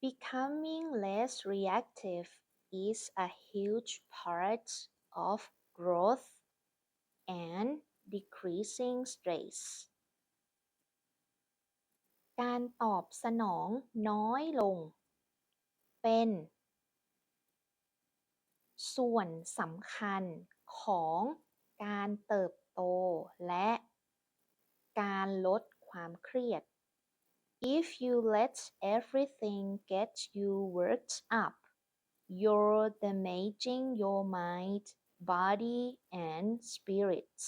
Becoming less reactive is a huge part of growth and decreasing stress การตอบสนองน้อยลง เป็น ส่วนสำคัญของการเติบโตและการลดความเครียด If you let everything get you worked up you're damaging your mind body and spirits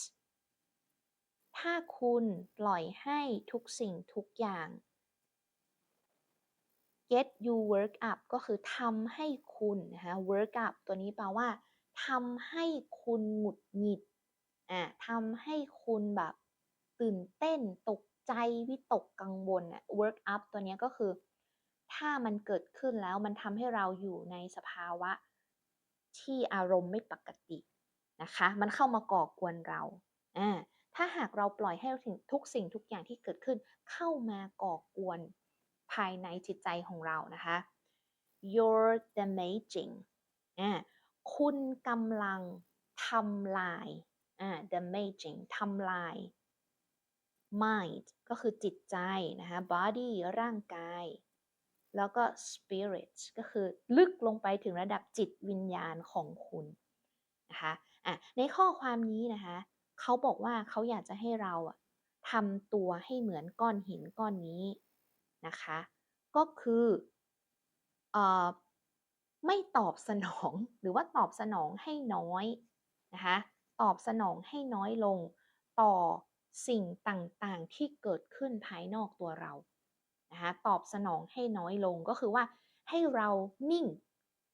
ถ้าคุณปล่อยให้ทุกสิ่งทุกอย่าง get you work up ก็คือทำให้คุณนะคะ work up ตัวนี้แปลว่าทำให้คุณหงุดหงิดอ่าทำให้คุณแบบตื่นเต้นตก ใจวิตกกังวลอะ work up ตัวนี้ก็คือ ถ้ามันเกิดขึ้นแล้วมันทำให้เราอยู่ในสภาวะที่อารมณ์ไม่ปกตินะคะ มันเข้ามาก่อกวนเราอ่าถ้าหากเราปล่อยให้ทุกสิ่งทุกอย่างที่เกิดขึ้น เข้ามาก่อกวนภายในจิตใจของเรานะคะ you're damaging อ่าคุณกำลังทำลายอ่า damaging ทำลาย mind ก็คือจิตใจนะคะ body ร่างกาย แล้วก็ spirit ก็คือลึกลงไปถึงระดับจิตวิญญาณของคุณนะคะอะในข้อความนี้นะคะเขาบอกว่าเขาอยากจะให้เราอะทำตัวให้เหมือนก้อนหินก้อนนี้นะคะ ก็คืออไม่ตอบสนองหรือว่าตอบสนองให้น้อยนะคะ ตอบสนองให้น้อยลงต่อ สิ่งต่างๆที่เกิดขึ้นภายนอกตัวเรานะคะตอบสนองให้น้อยลงก็คือว่าให้เรานิ่ง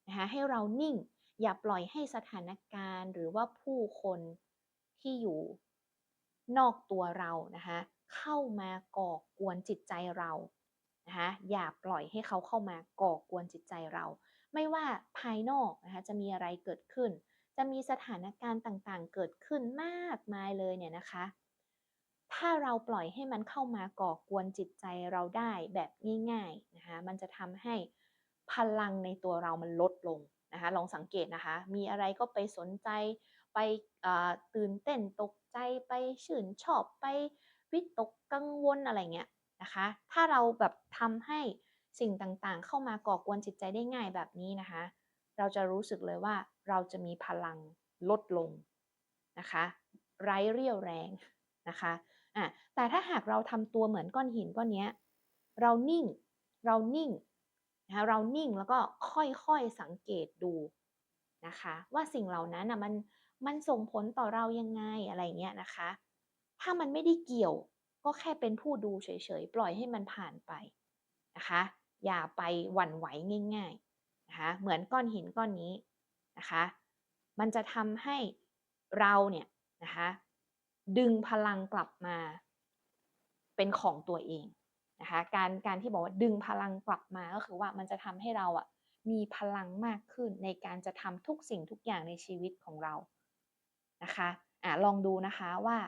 นะคะให้เรานิ่ง อย่าปล่อยให้สถานการณ์หรือว่าผู้คนที่อยู่นอกตัวเรานะคะเข้ามาก่อกวนจิตใจเรานะคะอย่าปล่อยให้เขาเข้ามาก่อกวนจิตใจเรา ไม่ว่าภายนอกนะคะจะมีอะไรเกิดขึ้น จะมีสถานการณ์ต่างๆ เกิดขึ้นมากมายเลยเนี่ยนะคะ ถ้าเราปล่อยให้มันเข้ามาก่อกวนจิตใจเราได้แบบง่ายๆนะคะ มันจะทำให้พลังในตัวเรามันลดลงนะคะ ลองสังเกตนะคะ มีอะไรก็ไปสนใจ ไปตื่นเต้นตกใจไปชื่นชอบไปวิตกกังวลอะไรเงี้ยนะคะ ถ้าเราแบบทำให้สิ่งต่างๆ เข้ามาก่อกวนจิตใจได้ง่ายแบบนี้นะคะ เราจะรู้สึกเลยว่าเราจะมีพลังลดลงนะคะ ไร้เรี่ยวแรงนะคะ อะแต่ถ้าหากเราทำตัวเหมือนก้อนหินก้อนนี้เรานิ่ง เรานิ่งนะคะเรานิ่งแล้วก็ค่อยๆสังเกตดูนะคะ ว่าสิ่งเหล่านั้นนะมันมันส่งผลต่อเรายังไงอะไรเงี้ยนะคะ ถ้ามันไม่ได้เกี่ยวก็แค่เป็นผู้ดูเฉยๆ ปล่อยให้มันผ่านไปนะคะ อย่าไปหวั่นไหวง่ายๆนะคะเหมือนก้อนหินก้อนนี้นะคะ มันจะทำให้เราเนี่ยนะคะ ดึงพลังกลับมา เป็นของตัวเองนะคะการการที่บอกว่าดึงพลังกลับมาก็คือว่ามันจะทำให้เราอะมีพลังมากขึ้นในการจะทำทุกสิ่งทุกอย่างในชีวิตของเรานะคะอ่าลองดูนะคะว่า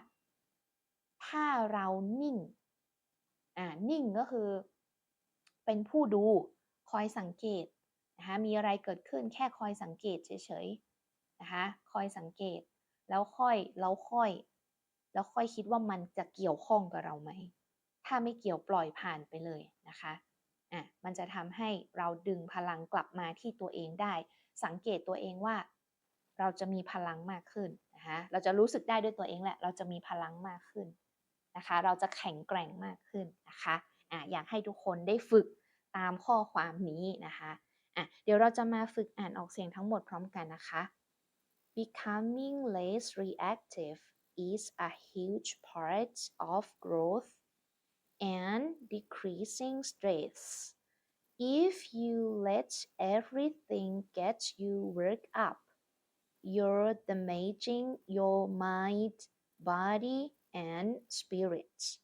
ถ้าเรานิ่งอ่านิ่งก็คือ เป็นผู้ดูคอยสังเกตนะคะมีอะไรเกิดขึ้นแค่คอยสังเกตเฉยๆนะคะคอยสังเกต แล้วค่อยแล้วค่อย แล้วค่อยคิดว่ามันจะเกี่ยวข้องกับเราไหม ถ้าไม่เกี่ยวปล่อยผ่านไปเลยนะคะอะมันจะทำให้เราดึงพลังกลับมาที่ตัวเองได้ สังเกตตัวเองว่า เราจะมีพลังมากขึ้นนะคะเราจะรู้สึกได้ด้วยตัวเองแหละ เราจะมีพลังมากขึ้นนะคะ เราจะแข็งแกร่งมากขึ้นนะคะอะอยากให้ทุกคนได้ฝึกตามข้อความนี้นะคะอะเดี๋ยวเราจะมาฝึกอ่านออกเสียงทั้งหมดพร้อมกันนะคะ becoming less reactive is a huge part of growth and decreasing stress if you let everything get you worked up you're damaging your mind, body, and spirit.